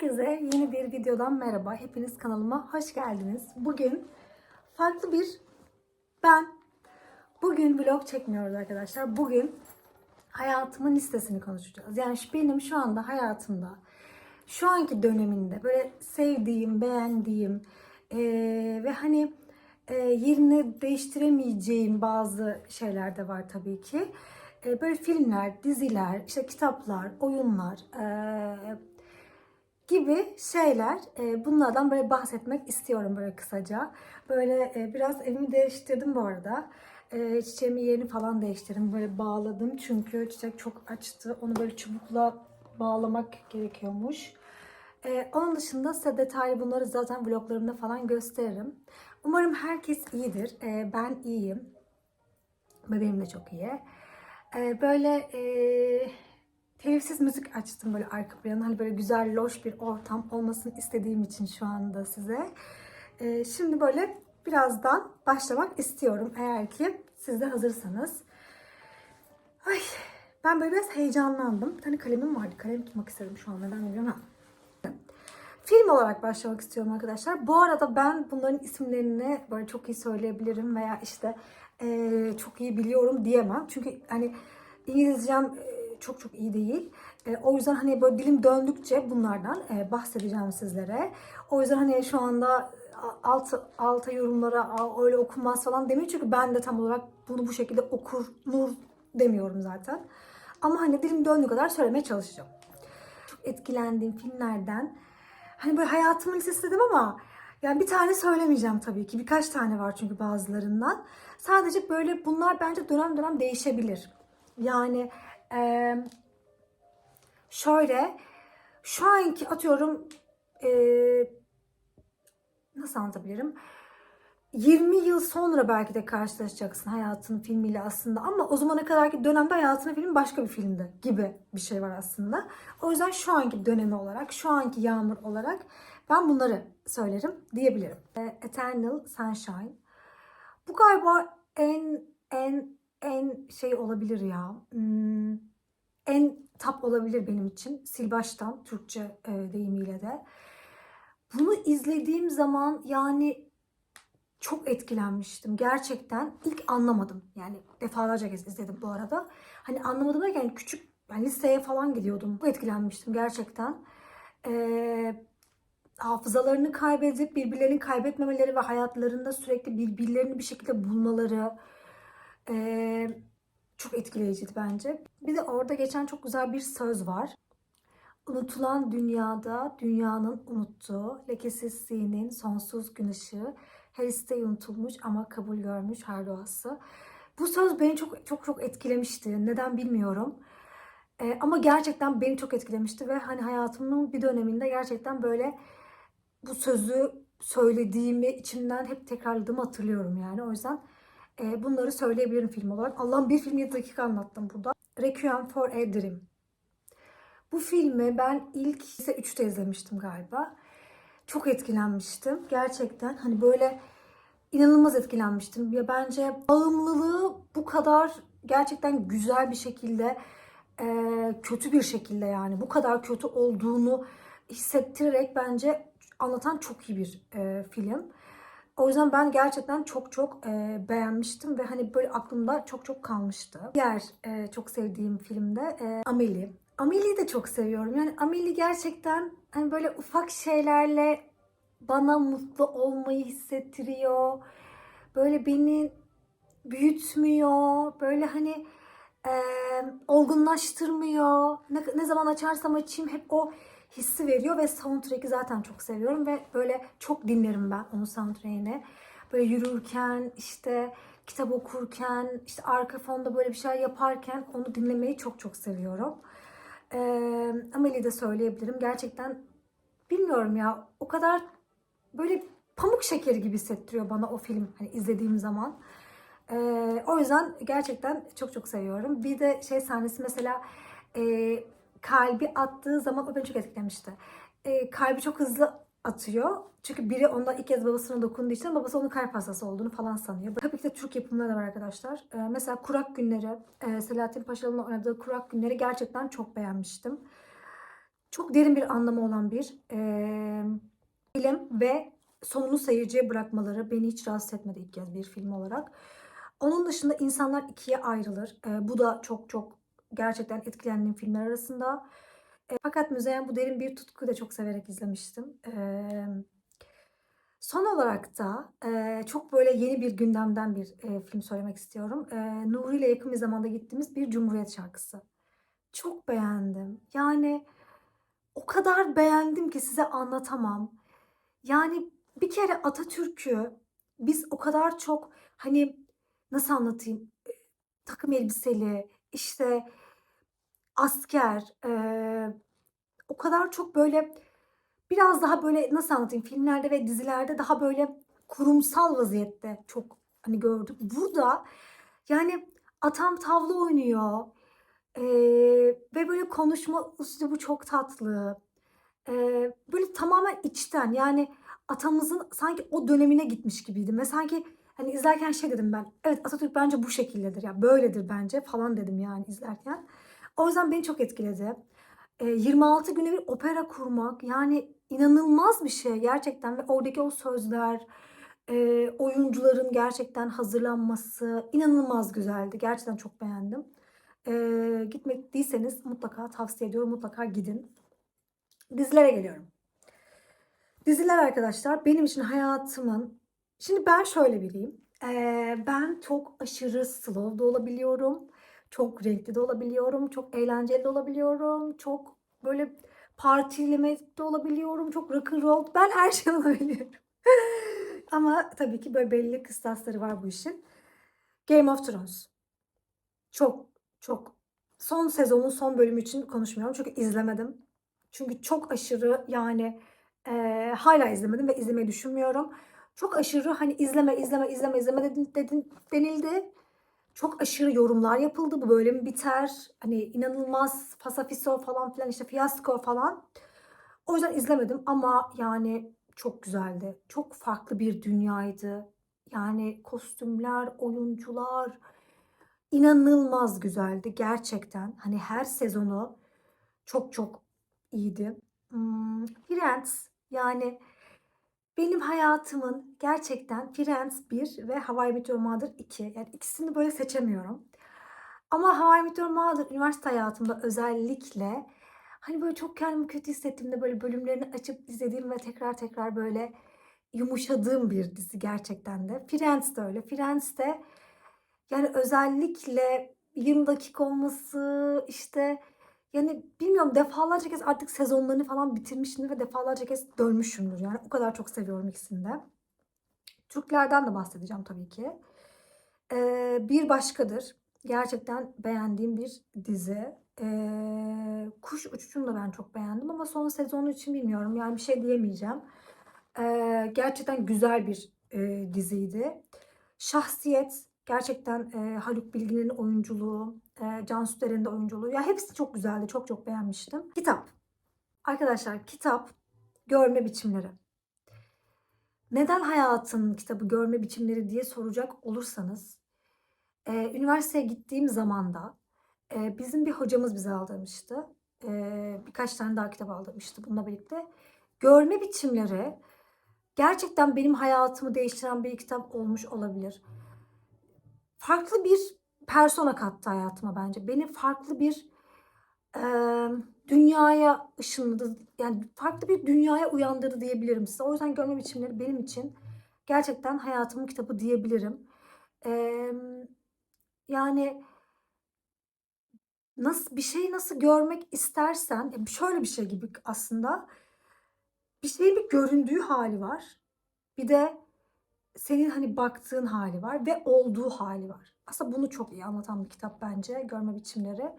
Herkese yeni bir videodan merhaba. Hepiniz kanalıma hoş geldiniz. Bugün farklı bir ben. Bugün vlog çekmiyoruz arkadaşlar. Bugün hayatımın listesini konuşacağız. Yani benim şu anda hayatımda şu anki döneminde böyle sevdiğim, beğendiğim eee, ve hani eee, yerini değiştiremeyeceğim bazı şeyler de var tabii ki. Böyle filmler, diziler, işte kitaplar, oyunlar, gibi şeyler. E, bunlardan böyle bahsetmek istiyorum böyle kısaca. Böyle e, biraz evimi değiştirdim bu arada. E, çiçeğimin yerini falan değiştirdim. Böyle bağladım çünkü çiçek çok açtı. Onu böyle çubukla bağlamak gerekiyormuş. E, onun dışında size detaylı bunları zaten vloglarımda falan gösteririm. Umarım herkes iyidir. E, ben iyiyim. Bebeğim de çok iyi. E, böyle e, telifsiz müzik açtım böyle arka plana. Hani böyle güzel, loş bir ortam olmasını istediğim için şu anda size. Ee, şimdi böyle birazdan başlamak istiyorum eğer ki siz de hazırsanız. Ay, ben böyle biraz heyecanlandım. Bir tane kalemim vardı. Kalem tutmak istedim şu an. Neden bilmiyorum. Ha. Film olarak başlamak istiyorum arkadaşlar. Bu arada ben bunların isimlerini böyle çok iyi söyleyebilirim veya işte eee, çok iyi biliyorum diyemem. Çünkü hani İngilizcem çok çok iyi değil. Eee, o yüzden hani böyle dilim döndükçe bunlardan eee, bahsedeceğim sizlere. O yüzden hani şu anda altı, alta yorumlara "Aa, öyle okunmaz falan demiyor. Çünkü ben de tam olarak bunu bu şekilde okur, nur demiyorum zaten. Ama hani dilim döndüğü kadar söylemeye çalışacağım. Çok etkilendiğim filmlerden Hani böyle hayatımın listesi dedim ama yani bir tane söylemeyeceğim tabii ki. Birkaç tane var çünkü bazılarından. Sadece böyle bunlar bence dönem dönem değişebilir. Yani eee, şöyle şu anki atıyorum eee, nasıl anlatabilirim? 20 yıl sonra belki de karşılaşacaksın hayatın filmiyle aslında ama o zamana kadarki dönemde hayatının filmi başka bir filmdi gibi bir şey var aslında. O yüzden şu anki dönemi olarak, şu anki Yağmur olarak ben bunları söylerim diyebilirim. E, Eternal Sunshine. Bu galiba en en en şey olabilir ya. Hmm, en tap olabilir benim için. Sil baştan Türkçe e, deyimiyle de. Bunu izlediğim zaman yani çok etkilenmiştim. Gerçekten ilk anlamadım. Yani defalarca kez izledim bu arada. Hani anlamadım derken küçük ben liseye falan gidiyordum. Çok etkilenmiştim gerçekten. Ee, hafızalarını kaybedip birbirlerini kaybetmemeleri ve hayatlarında sürekli birbirlerini bir şekilde bulmaları ee, çok etkileyiciydi bence. Bir de orada geçen çok güzel bir söz var. Unutulan dünyada dünyanın unuttuğu lekesizliğinin sonsuz gün ışığı her isteği unutulmuş ama kabul görmüş her duası. Bu söz beni çok çok çok etkilemişti. Neden bilmiyorum. Ee, ama gerçekten beni çok etkilemişti ve hani hayatımın bir döneminde gerçekten böyle bu sözü söylediğimi içimden hep tekrarladığımı hatırlıyorum yani. O yüzden e, bunları söyleyebilirim film olarak. Allah'ım bir film 7 dakika anlattım burada. Requiem for a Dream. Bu filmi ben ilk ise 3'te izlemiştim galiba. Çok etkilenmiştim. Gerçekten hani böyle inanılmaz etkilenmiştim. Ya bence bağımlılığı bu kadar gerçekten güzel bir şekilde e, kötü bir şekilde yani bu kadar kötü olduğunu hissettirerek bence anlatan çok iyi bir e, film. O yüzden ben gerçekten çok çok e, beğenmiştim ve hani böyle aklımda çok çok kalmıştı. Diğer e, çok sevdiğim filmde e, Amelie. Amelie'yi de çok seviyorum. Yani Amelie gerçekten hani böyle ufak şeylerle bana mutlu olmayı hissettiriyor. Böyle beni büyütmüyor. Böyle hani e, olgunlaştırmıyor. Ne, ne zaman açarsam açayım hep o hissi veriyor ve soundtrack'i zaten çok seviyorum ve böyle çok dinlerim ben onun soundtrack'ini. Böyle yürürken işte kitap okurken işte arka fonda böyle bir şeyler yaparken onu dinlemeyi çok çok seviyorum. Ee, Amelie'yi de söyleyebilirim. Gerçekten bilmiyorum ya o kadar böyle pamuk şekeri gibi hissettiriyor bana o film hani izlediğim zaman. Ee, o yüzden gerçekten çok çok seviyorum. Bir de şey sahnesi mesela e, kalbi attığı zaman o beni çok etkilemişti. E, kalbi çok hızlı atıyor. Çünkü biri ondan ilk kez babasına dokunduğu için babası onun kalp hastası olduğunu falan sanıyor. Tabii ki de Türk yapımları da var arkadaşlar. E, mesela Kurak Günleri, e, Selahattin Paşalı'nın oynadığı Kurak Günleri gerçekten çok beğenmiştim. çok derin bir anlamı olan bir eee, film ve sonunu seyirciye bırakmaları beni hiç rahatsız etmedi ilk kez bir film olarak. Onun dışında insanlar ikiye ayrılır. Eee, bu da çok çok gerçekten etkilendiğim filmler arasında. Eee, fakat Müzeyyen bu derin bir tutkuyu da çok severek izlemiştim. Eee, son olarak da eee, çok böyle yeni bir gündemden bir eee, film söylemek istiyorum. Eee, Nuri ile yakın bir zamanda gittiğimiz bir Cumhuriyet şarkısı. Çok beğendim. Yani o kadar beğendim ki size anlatamam. Yani bir kere Atatürk'ü biz o kadar çok hani nasıl anlatayım E, takım elbiseli işte asker eee, o kadar çok böyle biraz daha böyle nasıl anlatayım filmlerde ve dizilerde daha böyle kurumsal vaziyette çok hani gördük. Burada yani atam tavla oynuyor eee, ve böyle konuşma üslubu çok tatlı. Eee, böyle tamamen içten yani atamızın sanki o dönemine gitmiş gibiydim ve sanki hani izlerken şey dedim ben evet Atatürk bence bu şekildedir ya böyledir bence falan dedim yani izlerken. O yüzden beni çok etkiledi. Eee, 26 güne bir opera kurmak yani inanılmaz bir şey gerçekten ve oradaki o sözler, eee, oyuncuların gerçekten hazırlanması inanılmaz güzeldi. Gerçekten çok beğendim. Eee, gitmediyseniz mutlaka tavsiye ediyorum. Mutlaka gidin. Dizilere geliyorum. Diziler arkadaşlar benim için hayatımın şimdi ben şöyle biriyim. Eee, ben çok aşırı slow da olabiliyorum. Çok renkli de olabiliyorum. Çok eğlenceli de olabiliyorum. Çok böyle partilemek de olabiliyorum. Çok rock and roll. Ben her şey olabiliyorum. Ama tabii ki böyle belli kıstasları var bu işin. Game of Thrones. Çok çok son sezonun son bölümü için konuşmuyorum çünkü izlemedim. Çünkü çok aşırı yani eee hala izlemedim ve izlemeyi düşünmüyorum. Çok aşırı hani izleme izleme izleme izleme dedin, dedin, denildi. Çok aşırı yorumlar yapıldı. Bu bölüm biter. Hani inanılmaz fasafiso falan filan işte fiyasko falan. O yüzden izlemedim ama yani çok güzeldi. Çok farklı bir dünyaydı. Yani kostümler, oyuncular inanılmaz güzeldi gerçekten. Hani her sezonu çok çok iyiydi. Hmm, Friends yani benim hayatımın gerçekten Friends 1 ve How I Met Your Mother 2. Yani ikisini böyle seçemiyorum. Ama How I Met Your Mother üniversite hayatımda özellikle hani böyle çok kendimi kötü hissettiğimde böyle bölümlerini açıp izlediğim ve tekrar tekrar böyle yumuşadığım bir dizi gerçekten de. Friends de öyle. Friends de yani özellikle 20 dakika olması işte yani bilmiyorum defalarca kez artık sezonlarını falan bitirmişimdir ve defalarca kez dönmüşümdür. Yani o kadar çok seviyorum ikisini de. Türklerden de bahsedeceğim tabii ki. Ee, bir başkadır. Gerçekten beğendiğim bir dizi. Ee, Kuş Uçuşu'nu da ben çok beğendim ama son sezonu için bilmiyorum. Yani bir şey diyemeyeceğim. Ee, gerçekten güzel bir e, diziydi. Şahsiyet gerçekten e, Haluk Bilginer'in oyunculuğu, e, Cansu Deren'in de oyunculuğu. Ya hepsi çok güzeldi. Çok çok beğenmiştim. Kitap. Arkadaşlar kitap görme biçimleri. Neden hayatın kitabı görme biçimleri diye soracak olursanız e, üniversiteye gittiğim zaman da e, bizim bir hocamız bize aldırmıştı. E, birkaç tane daha kitap aldırmıştı bununla birlikte. Görme biçimleri gerçekten benim hayatımı değiştiren bir kitap olmuş olabilir. Farklı bir persona kattı hayatıma bence. Beni farklı bir e, dünyaya ışınladı. Yani farklı bir dünyaya uyandırdı diyebilirim size. O yüzden görme biçimleri benim için gerçekten hayatımın kitabı diyebilirim. E, yani nasıl bir şeyi nasıl görmek istersen şöyle bir şey gibi aslında bir şeyin bir göründüğü hali var. Bir de senin hani baktığın hali var ve olduğu hali var. Aslında bunu çok iyi anlatan bir kitap bence görme biçimleri.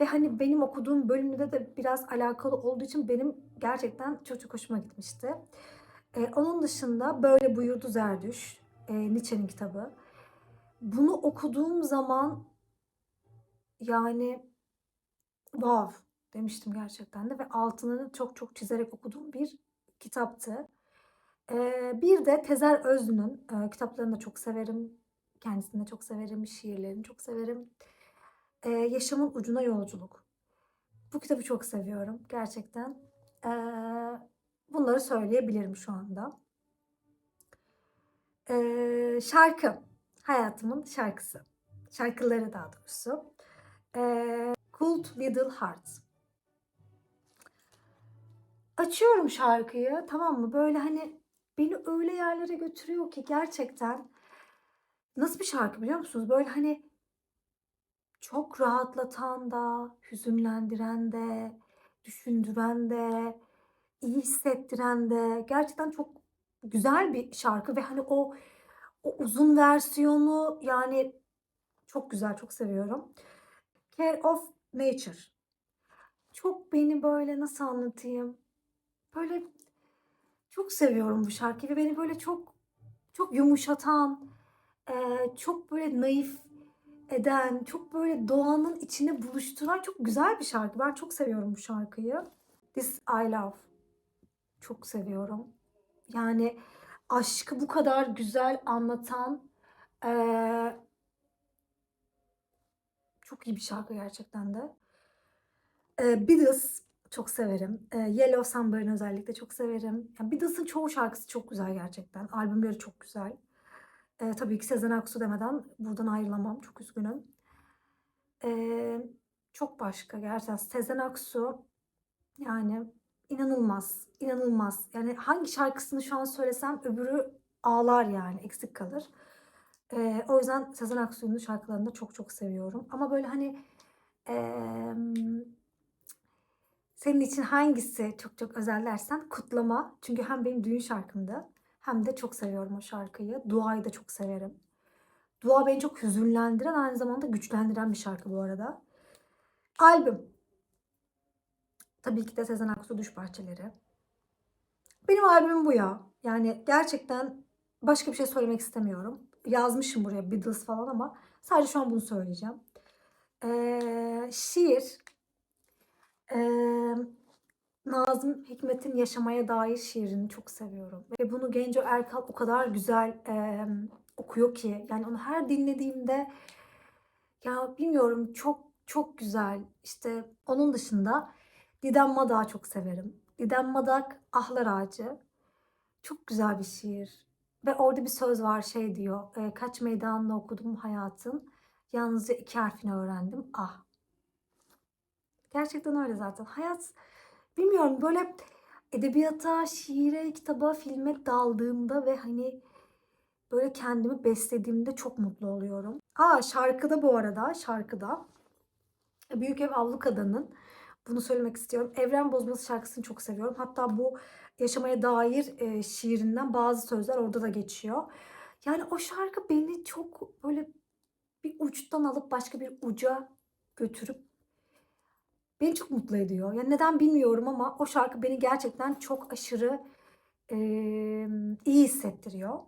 Ve hani benim okuduğum bölümde de biraz alakalı olduğu için benim gerçekten çok çok hoşuma gitmişti. Ee, onun dışında Böyle Buyurdu Zerdüş, e, Nietzsche'nin kitabı. Bunu okuduğum zaman yani wow demiştim gerçekten de ve altını çok çok çizerek okuduğum bir kitaptı. Ee, bir de Tezer Özlü'nün e, kitaplarını da çok severim. Kendisini de çok severim. Şiirlerini çok severim. Ee, Yaşamın Ucuna Yolculuk. Bu kitabı çok seviyorum gerçekten. Ee, bunları söyleyebilirim şu anda. Ee, şarkı. Hayatımın şarkısı. Şarkıları daha doğrusu. Ee, Cold Little Heart. Açıyorum şarkıyı tamam mı? Böyle hani beni öyle yerlere götürüyor ki gerçekten. Nasıl bir şarkı biliyor musunuz? Böyle hani çok rahatlatan da, hüzünlendiren de, düşündüren de, iyi hissettiren de gerçekten çok güzel bir şarkı ve hani o o uzun versiyonu yani çok güzel, çok seviyorum. Care of Nature. Çok beni böyle nasıl anlatayım? Böyle çok seviyorum bu şarkıyı beni böyle çok çok yumuşatan, çok böyle naif eden, çok böyle doğanın içine buluşturan çok güzel bir şarkı. Ben çok seviyorum bu şarkıyı. This I Love. Çok seviyorum. Yani aşkı bu kadar güzel anlatan eee, çok iyi bir şarkı gerçekten de. Eee, Beatles çok severim. Eee, Yellow Submarine özellikle çok severim. Yani Beatles'ın çoğu şarkısı çok güzel gerçekten. Albümleri çok güzel. Eee, tabii ki Sezen Aksu demeden buradan ayrılamam. Çok üzgünüm. Eee, çok başka gerçekten Sezen Aksu yani inanılmaz, inanılmaz. Yani hangi şarkısını şu an söylesem öbürü ağlar yani eksik kalır. Eee, o yüzden Sezen Aksu'nun şarkılarını da çok çok seviyorum. Ama böyle hani emm, senin için hangisi çok çok özel dersen Kutlama. Çünkü hem benim düğün şarkımdı hem de çok seviyorum o şarkıyı. Dua'yı da çok severim. Dua beni çok hüzünlendiren aynı zamanda güçlendiren bir şarkı bu arada. Albüm. Tabii ki de Sezen Aksu Düş Parçaları. Benim albümüm bu ya. Yani gerçekten başka bir şey söylemek istemiyorum. Yazmışım buraya Beatles falan ama sadece şu an bunu söyleyeceğim. Eee, şiir. Eee, Nazım Hikmet'in Yaşamaya Dair şiirini çok seviyorum. Ve bunu Genco Erkal o kadar güzel eee, okuyor ki. Yani onu her dinlediğimde ya bilmiyorum çok çok güzel. İşte onun dışında Didem Madak'ı çok severim. Didem Madak Ahlar Ağacı. Çok güzel bir şiir. Ve orada bir söz var şey diyor. e, kaç meydanını okudum hayatın. Yalnızca iki harfini öğrendim. Ah. Gerçekten öyle zaten. Hayat bilmiyorum böyle edebiyata, şiire, kitaba, filme daldığımda ve hani böyle kendimi beslediğimde çok mutlu oluyorum. Aa şarkıda bu arada şarkıda Büyük Ev Avlu Kadın'ın bunu söylemek istiyorum. Evren Bozması şarkısını çok seviyorum. Hatta bu yaşamaya dair e, şiirinden bazı sözler orada da geçiyor. Yani o şarkı beni çok böyle bir uçtan alıp başka bir uca götürüp beni çok mutlu ediyor. Yani neden bilmiyorum ama o şarkı beni gerçekten çok aşırı e, iyi hissettiriyor.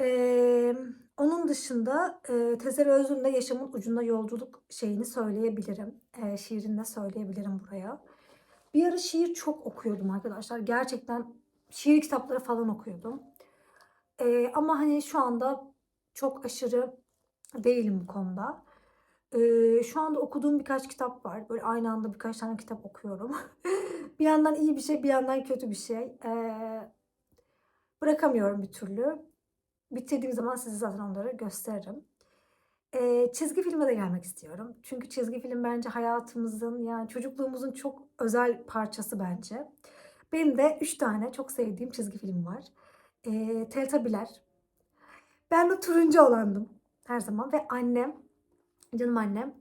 Eee, onun dışında e, Tezer Özlü'nün de Yaşamın Ucunda Yolculuk şeyini söyleyebilirim. E, şiirini söyleyebilirim buraya. Bir ara şiir çok okuyordum arkadaşlar. Gerçekten şiir kitapları falan okuyordum. E, ama hani şu anda çok aşırı değilim bu konuda. E, şu anda okuduğum birkaç kitap var. Böyle aynı anda birkaç tane kitap okuyorum. bir yandan iyi bir şey, bir yandan kötü bir şey. E, bırakamıyorum bir türlü. Bitirdiğim zaman size zaten onları gösteririm. Ee, çizgi filme de gelmek istiyorum. Çünkü çizgi film bence hayatımızın yani çocukluğumuzun çok özel parçası bence. Benim de 3 tane çok sevdiğim çizgi film var. Ee, Teletubbies'ler. Ben de turuncu olandım her zaman ve annem, canım annem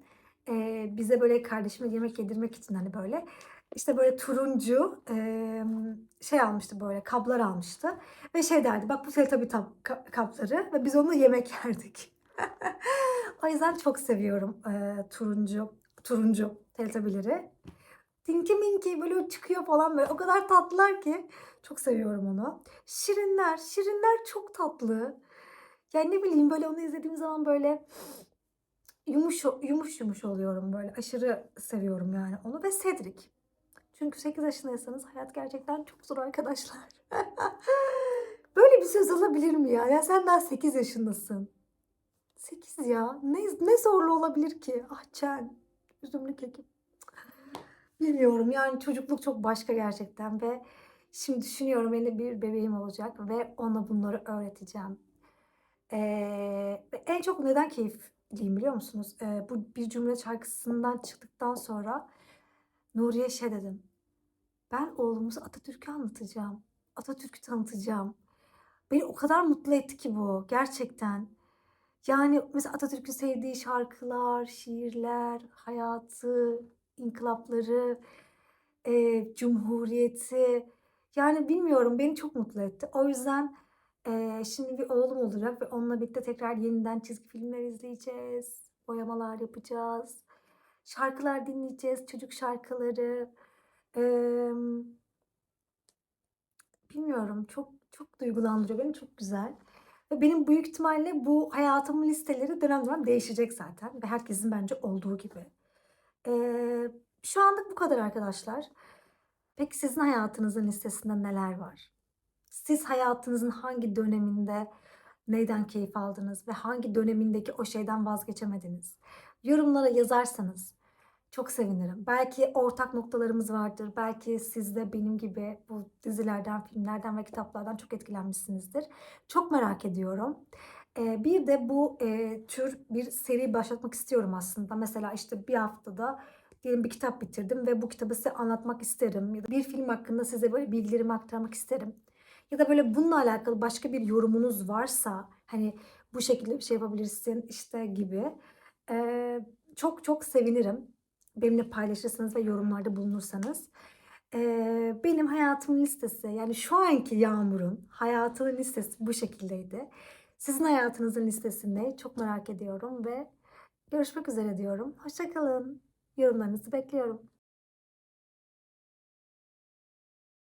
e, bize böyle kardeşime yemek yedirmek için hani böyle işte böyle turuncu e, şey almıştı böyle kaplar almıştı. Ve şey derdi bak bu Teletubby tab- ka- kapları ve biz onunla yemek yerdik. o yüzden çok seviyorum e, turuncu turuncu Teletubby'leri. Tinky Minky böyle çıkıyor falan böyle o kadar tatlılar ki çok seviyorum onu. Şirinler, Şirinler çok tatlı. Yani ne bileyim böyle onu izlediğim zaman böyle yumuş yumuş yumuş oluyorum böyle. Aşırı seviyorum yani onu ve Cedric. Çünkü 8 yaşındaysanız hayat gerçekten çok zor arkadaşlar. Böyle bir söz olabilir mi ya? Ya sen daha 8 yaşındasın. 8 ya. Ne, ne zorlu olabilir ki? Ah Çen. Üzümlü kekim. Bilmiyorum yani çocukluk çok başka gerçekten ve şimdi düşünüyorum benim bir bebeğim olacak ve ona bunları öğreteceğim. Ve en çok neden keyifliyim biliyor musunuz? Eee, bu Bir Cumhuriyet şarkısından çıktıktan sonra Nuriye şey dedim. Ben oğlumuza Atatürk'ü anlatacağım. Atatürk'ü tanıtacağım. Beni o kadar mutlu etti ki bu gerçekten. Yani mesela Atatürk'ün sevdiği şarkılar, şiirler, hayatı, inkılapları, eee, cumhuriyeti. Yani bilmiyorum beni çok mutlu etti. O yüzden eee, şimdi bir oğlum olacak ve onunla birlikte tekrar yeniden çizgi filmler izleyeceğiz. Boyamalar yapacağız. Şarkılar dinleyeceğiz. Çocuk şarkıları. Emm Bilmiyorum çok çok duygulandırıyor beni. Çok güzel. Ve benim büyük ihtimalle bu hayatımın listeleri dönem dönem değişecek zaten ve herkesin bence olduğu gibi. Eee, şu anlık bu kadar arkadaşlar. Peki sizin hayatınızın listesinde neler var? Siz hayatınızın hangi döneminde neyden keyif aldınız ve hangi dönemindeki o şeyden vazgeçemediniz? Yorumlara yazarsanız çok sevinirim. Belki ortak noktalarımız vardır. Belki siz de benim gibi bu dizilerden, filmlerden ve kitaplardan çok etkilenmişsinizdir. Çok merak ediyorum. Eee, bir de bu, eee, tür bir seri başlatmak istiyorum aslında. Mesela işte bir haftada diyelim bir kitap bitirdim ve bu kitabı size anlatmak isterim. Ya da bir film hakkında size böyle bilgilerimi aktarmak isterim. Ya da böyle bununla alakalı başka bir yorumunuz varsa hani bu şekilde bir şey yapabilirsin işte gibi. Eee, çok çok sevinirim. Benimle paylaşırsanız ve yorumlarda bulunursanız. Eee, benim hayatımın listesi yani şu anki Yağmur'un hayatının listesi bu şekildeydi. Sizin hayatınızın listesi ne? Çok merak ediyorum ve görüşmek üzere diyorum. Hoşça kalın. Yorumlarınızı bekliyorum.